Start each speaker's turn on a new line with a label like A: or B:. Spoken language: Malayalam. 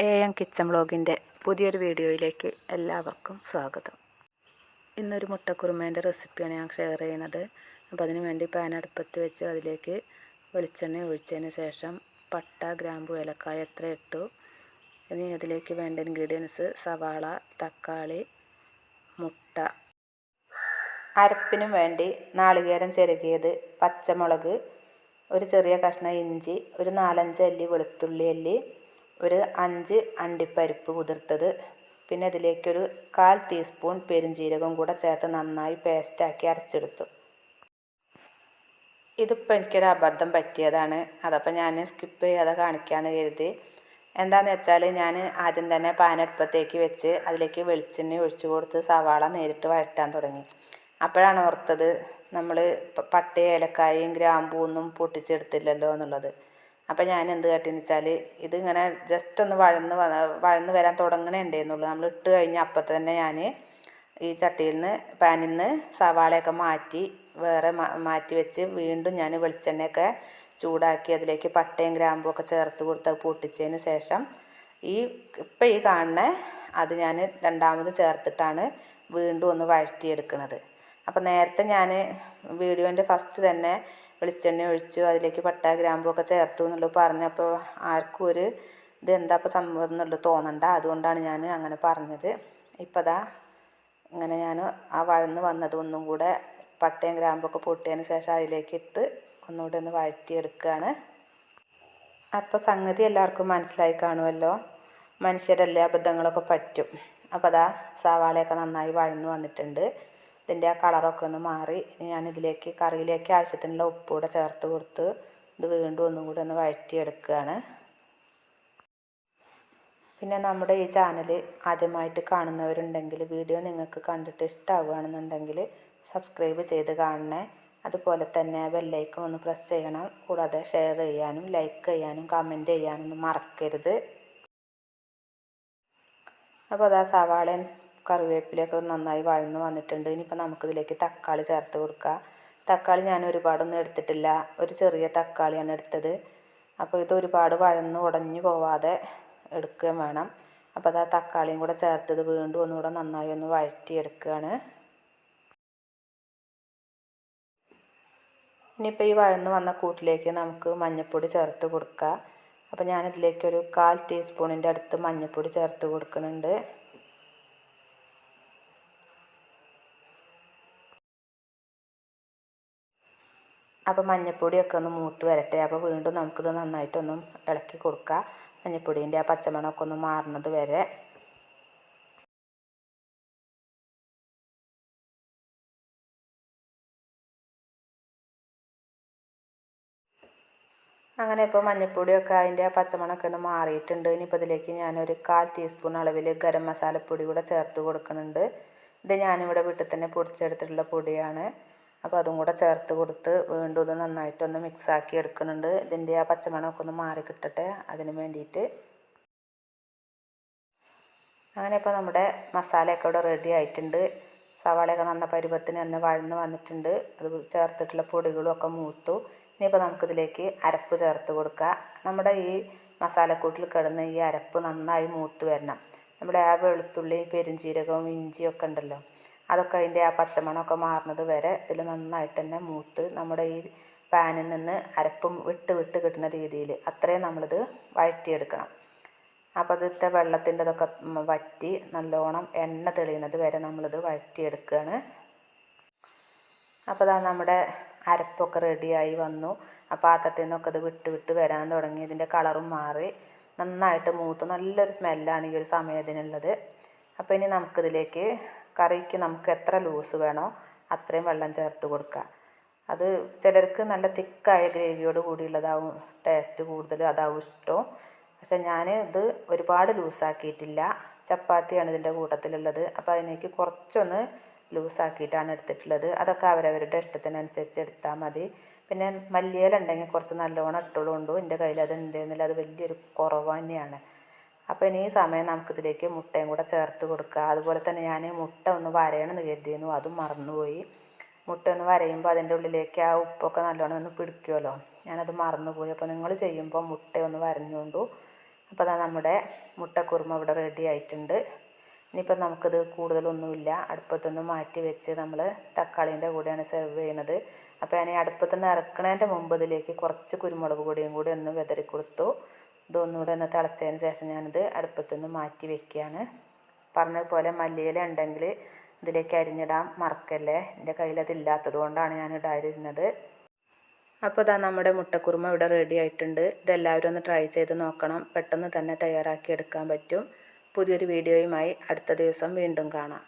A: എ എം കിച്ചൺ വ്ളോഗിൻ്റെ പുതിയൊരു വീഡിയോയിലേക്ക് എല്ലാവർക്കും സ്വാഗതം ഇന്നൊരു മുട്ടക്കുറുമേൻ്റെ റെസിപ്പിയാണ് ഞാൻ ഷെയർ ചെയ്യുന്നത് അപ്പോൾ അതിന് വേണ്ടി പാൻ അടുപ്പത്ത് വെച്ച് അതിലേക്ക് വെളിച്ചെണ്ണ ഒഴിച്ചതിന് ശേഷം പട്ട ഗ്രാമ്പു ഏലക്കായ എത്ര ഇട്ടു ഇനി അതിലേക്ക് വേണ്ട ഇൻഗ്രീഡിയൻസ് സവാള തക്കാളി മുട്ട അരപ്പിനും വേണ്ടി നാളികേരം ചെരുകിയത് പച്ചമുളക് ഒരു ചെറിയ കഷ്ണം ഇഞ്ചി ഒരു നാലഞ്ച് അല്ലി വെളുത്തുള്ളി അല്ലി ഒരു അഞ്ച് അണ്ടിപ്പരിപ്പ് കുതിർത്തത് പിന്നെ അതിലേക്കൊരു കാൽ ടീസ്പൂൺ പെരുംജീരകം കൂടെ ചേർത്ത് നന്നായി പേസ്റ്റാക്കി അരച്ചെടുത്തു ഇതിപ്പോൾ എനിക്കൊരു അബദ്ധം പറ്റിയതാണ് അതപ്പോൾ ഞാൻ സ്കിപ്പ് ചെയ്യാതെ കാണിക്കാമെന്ന് കരുതി എന്താണെന്ന് വെച്ചാൽ ഞാൻ ആദ്യം തന്നെ പാനടുപ്പത്തേക്ക് വെച്ച് അതിലേക്ക് വെളിച്ചെണ്ണ ഒഴിച്ചു കൊടുത്ത് സവാള നേരിട്ട് വഴറ്റാൻ തുടങ്ങി അപ്പോഴാണ് ഓർത്തത് നമ്മൾ പട്ട ഏലക്കായും ഗ്രാമ്പൂ ഒന്നും പൊട്ടിച്ചെടുത്തില്ലല്ലോ എന്നുള്ളത് അപ്പം ഞാൻ എന്ത് കാട്ടിയെന്ന് വെച്ചാൽ ഇതിങ്ങനെ ജസ്റ്റ് ഒന്ന് വഴന്ന് വഴന്ന് വരാൻ ഉണ്ടായിരുന്നുള്ളൂ നമ്മൾ ഇട്ട് കഴിഞ്ഞ അപ്പം തന്നെ ഞാൻ ഈ ചട്ടിയിൽ നിന്ന് പാനിൽ നിന്ന് സവാളയൊക്കെ മാറ്റി വേറെ മാറ്റി വെച്ച് വീണ്ടും ഞാൻ വെളിച്ചെണ്ണയൊക്കെ ചൂടാക്കി അതിലേക്ക് പട്ടയും ഗ്രാമ്പും ഒക്കെ ചേർത്ത് കൊടുത്ത് പൊട്ടിച്ചതിന് ശേഷം ഈ ഇപ്പം ഈ കാണുന്ന അത് ഞാൻ രണ്ടാമത് ചേർത്തിട്ടാണ് വീണ്ടും ഒന്ന് വഴറ്റിയെടുക്കുന്നത് അപ്പം നേരത്തെ ഞാൻ വീഡിയോൻ്റെ ഫസ്റ്റ് തന്നെ വെളിച്ചെണ്ണ ഒഴിച്ചു അതിലേക്ക് പട്ട ഗ്രാമ്പൊക്കെ ചേർത്തു എന്നുള്ളത് പറഞ്ഞപ്പോൾ ആർക്കും ഒരു എന്താ ഇപ്പോൾ സംഭവം എന്നുള്ളത് തോന്നണ്ട അതുകൊണ്ടാണ് ഞാൻ അങ്ങനെ പറഞ്ഞത് ഇപ്പം അതാ ഇങ്ങനെ ഞാൻ ആ വഴന്ന് വന്നത് ഒന്നും കൂടെ പട്ടയും ഗ്രാമ്പൊക്കെ പൊട്ടിയതിന് ശേഷം അതിലേക്ക് ഇട്ട് ഒന്നുകൂടെ ഒന്ന് വഴറ്റിയെടുക്കുകയാണ് അപ്പോൾ സംഗതി എല്ലാവർക്കും മനസ്സിലായി കാണുമല്ലോ മനുഷ്യരല്ലേ അബദ്ധങ്ങളൊക്കെ പറ്റും അപ്പോൾ അതാ സവാളയൊക്കെ നന്നായി വഴന്ന് വന്നിട്ടുണ്ട് ഇതിൻ്റെ ആ കളറൊക്കെ ഒന്ന് മാറി ഞാനിതിലേക്ക് കറിയിലേക്ക് ആവശ്യത്തിനുള്ള ഉപ്പൂടെ ചേർത്ത് കൊടുത്ത് ഇത് വീണ്ടും ഒന്നും കൂടി ഒന്ന് വഴറ്റിയെടുക്കുകയാണ് പിന്നെ നമ്മുടെ ഈ ചാനൽ ആദ്യമായിട്ട് കാണുന്നവരുണ്ടെങ്കിൽ വീഡിയോ നിങ്ങൾക്ക് കണ്ടിട്ട് ഇഷ്ടമാവുകയാണെന്നുണ്ടെങ്കിൽ സബ്സ്ക്രൈബ് ചെയ്ത് കാണണേ അതുപോലെ തന്നെ ബെല്ലൈക്കൺ ഒന്ന് പ്രസ് ചെയ്യണം കൂടാതെ ഷെയർ ചെയ്യാനും ലൈക്ക് ചെയ്യാനും കമൻറ്റ് ചെയ്യാനൊന്നും മറക്കരുത് അപ്പോൾ അതാ സവാളയും കറിവേപ്പിലയൊക്കെ നന്നായി വഴന്ന് വന്നിട്ടുണ്ട് ഇനിയിപ്പോൾ നമുക്കിതിലേക്ക് തക്കാളി ചേർത്ത് കൊടുക്കുക തക്കാളി ഞാൻ ഒരുപാടൊന്നും എടുത്തിട്ടില്ല ഒരു ചെറിയ തക്കാളിയാണ് എടുത്തത് അപ്പോൾ ഇത് ഒരുപാട് വഴന്ന് ഉടഞ്ഞു പോവാതെ എടുക്കുകയും വേണം അപ്പോൾ അത് ആ തക്കാളിയും കൂടെ ചേർത്തത് വീണ്ടും ഒന്നുകൂടെ നന്നായി ഒന്ന് വഴറ്റിയെടുക്കുകയാണ് ഇനിയിപ്പോൾ ഈ വഴന്ന് വന്ന കൂട്ടിലേക്ക് നമുക്ക് മഞ്ഞൾപ്പൊടി ചേർത്ത് കൊടുക്കുക അപ്പോൾ ഞാനിതിലേക്ക് ഒരു കാൽ ടീസ്പൂണിൻ്റെ അടുത്ത് മഞ്ഞൾപ്പൊടി ചേർത്ത് കൊടുക്കുന്നുണ്ട് അപ്പോൾ മഞ്ഞൾപ്പൊടിയൊക്കെ ഒന്ന് മൂത്ത് വരട്ടെ അപ്പോൾ വീണ്ടും നമുക്കിത് നന്നായിട്ടൊന്നും ഇളക്കി കൊടുക്കുക മഞ്ഞൾപ്പൊടീൻ്റെ ആ പച്ചമണമൊക്കെ ഒന്ന് മാറുന്നത് വരെ അങ്ങനെ ഇപ്പോൾ മഞ്ഞൾപ്പൊടിയൊക്കെ അതിൻ്റെ പച്ചമണമൊക്കെ ഒന്ന് മാറിയിട്ടുണ്ട് ഇനിയിപ്പോൾ ഇതിലേക്ക് ഞാനൊരു കാൽ ടീസ്പൂൺ അളവിൽ ഗരം മസാലപ്പൊടി കൂടെ ചേർത്ത് കൊടുക്കുന്നുണ്ട് ഇത് ഞാനിവിടെ വീട്ടിൽ തന്നെ പൊടിച്ചെടുത്തിട്ടുള്ള പൊടിയാണ് അപ്പോൾ അതും കൂടെ ചേർത്ത് കൊടുത്ത് വീണ്ടും ഇത് നന്നായിട്ടൊന്ന് മിക്സാക്കി എടുക്കുന്നുണ്ട് ഇതിൻ്റെ ആ പച്ചമണമൊക്കെ ഒന്ന് മാറി കിട്ടട്ടെ അതിന് വേണ്ടിയിട്ട് അങ്ങനെ ഇപ്പോൾ നമ്മുടെ മസാലയൊക്കെ ഇവിടെ റെഡി ആയിട്ടുണ്ട് സവാളയൊക്കെ നന്ന പരുവത്തിന് തന്നെ വഴന്ന് വന്നിട്ടുണ്ട് അത് ചേർത്തിട്ടുള്ള പൊടികളും ഒക്കെ മൂത്തു ഇനിയിപ്പോൾ നമുക്കിതിലേക്ക് അരപ്പ് ചേർത്ത് കൊടുക്കുക നമ്മുടെ ഈ മസാലക്കൂട്ടിൽ കിടന്ന് ഈ അരപ്പ് നന്നായി മൂത്ത് വരണം നമ്മുടെ ആ വെളുത്തുള്ളി പെരിഞ്ചീരകവും ഇഞ്ചിയൊക്കെ ഉണ്ടല്ലോ അതൊക്കെ അതിൻ്റെ ആ പച്ചമണമൊക്കെ മാറുന്നത് വരെ ഇതിൽ നന്നായിട്ട് തന്നെ മൂത്ത് നമ്മുടെ ഈ പാനിൽ നിന്ന് അരപ്പും വിട്ട് വിട്ട് കിട്ടുന്ന രീതിയിൽ അത്രയും നമ്മളിത് വഴറ്റിയെടുക്കണം അപ്പോൾ അതിൻ്റെ വെള്ളത്തിൻ്റെ ഇതൊക്കെ വറ്റി നല്ലോണം എണ്ണ തെളിയുന്നത് വരെ നമ്മളിത് വഴറ്റിയെടുക്കുകയാണ് അപ്പോൾ അതാണ് നമ്മുടെ അരപ്പൊക്കെ റെഡിയായി വന്നു ആ പാത്രത്തിൽ നിന്നൊക്കെ ഇത് വിട്ട് വിട്ട് വരാൻ തുടങ്ങി ഇതിൻ്റെ കളറും മാറി നന്നായിട്ട് മൂത്ത് നല്ലൊരു സ്മെല്ലാണ് ഈ ഒരു സമയത്തിനുള്ളത് അപ്പോൾ ഇനി നമുക്കിതിലേക്ക് കറിക്ക് നമുക്ക് എത്ര ലൂസ് വേണോ അത്രയും വെള്ളം ചേർത്ത് കൊടുക്കുക അത് ചിലർക്ക് നല്ല തിക്കായ ഗ്രേവിയോട് കൂടിയുള്ളതാവും ടേസ്റ്റ് കൂടുതൽ അതാവും ഇഷ്ടവും പക്ഷെ ഞാൻ ഇത് ഒരുപാട് ലൂസാക്കിയിട്ടില്ല ചപ്പാത്തിയാണ് ഇതിൻ്റെ കൂട്ടത്തിലുള്ളത് അപ്പോൾ അതിനേക്ക് കുറച്ചൊന്ന് ലൂസാക്കിയിട്ടാണ് എടുത്തിട്ടുള്ളത് അതൊക്കെ അവരവരുടെ ഇഷ്ടത്തിനനുസരിച്ച് എടുത്താൽ മതി പിന്നെ മല്ലിയിലുണ്ടെങ്കിൽ കുറച്ച് നല്ലോണം ഇട്ടുള്ളതുകൊണ്ടും എൻ്റെ കയ്യിൽ അത് ഉണ്ടായിരുന്നില്ല അത് വലിയൊരു കുറവ് തന്നെയാണ് അപ്പോൾ ഇനി ഈ സമയം നമുക്കിതിലേക്ക് മുട്ടയും കൂടെ ചേർത്ത് കൊടുക്കുക അതുപോലെ തന്നെ ഞാൻ മുട്ട ഒന്ന് വരയണമെന്ന് കരുതിയിരുന്നു അതും മറന്നുപോയി മുട്ട ഒന്ന് വരയുമ്പോൾ അതിൻ്റെ ഉള്ളിലേക്ക് ആ ഉപ്പൊക്കെ നല്ലോണം ഒന്ന് പിടിക്കുമല്ലോ ഞാനത് മറന്നുപോയി അപ്പോൾ നിങ്ങൾ ചെയ്യുമ്പോൾ മുട്ട ഒന്ന് വരഞ്ഞുകൊണ്ടു അപ്പോൾ അതാ നമ്മുടെ മുട്ടക്കുറുമ ഇവിടെ റെഡി ആയിട്ടുണ്ട് ഇനിയിപ്പോൾ നമുക്കിത് കൂടുതലൊന്നുമില്ല അടുപ്പത്തൊന്നും മാറ്റി വെച്ച് നമ്മൾ തക്കാളീൻ്റെ കൂടെയാണ് സെർവ് ചെയ്യണത് അപ്പോൾ ഞാൻ ഈ അടുപ്പത്തുനിന്ന് ഇറക്കണതിൻ്റെ മുമ്പ് ഇതിലേക്ക് കുറച്ച് കുരുമുളക് പൊടിയും കൂടി ഒന്ന് വിതറി കൊടുത്തു ഇതൊന്നുകൂടെ ഒന്ന് തിളച്ചതിന് ശേഷം ഞാനിത് അടുപ്പത്തുനിന്ന് മാറ്റി വെക്കുകയാണ് പറഞ്ഞതുപോലെ മല്ലിയില ഉണ്ടെങ്കിൽ ഇതിലേക്ക് അരിഞ്ഞിടാൻ മറക്കല്ലേ എൻ്റെ കയ്യിൽ അതില്ലാത്തത് കൊണ്ടാണ് ഞാൻ ഇടാതിരുന്നത് അപ്പോൾ ഇതാ നമ്മുടെ മുട്ടക്കുറുമ ഇവിടെ റെഡി ആയിട്ടുണ്ട് ഇതെല്ലാവരും ഒന്ന് ട്രൈ ചെയ്ത് നോക്കണം പെട്ടെന്ന് തന്നെ തയ്യാറാക്കി എടുക്കാൻ പറ്റും പുതിയൊരു വീഡിയോയുമായി അടുത്ത ദിവസം വീണ്ടും കാണാം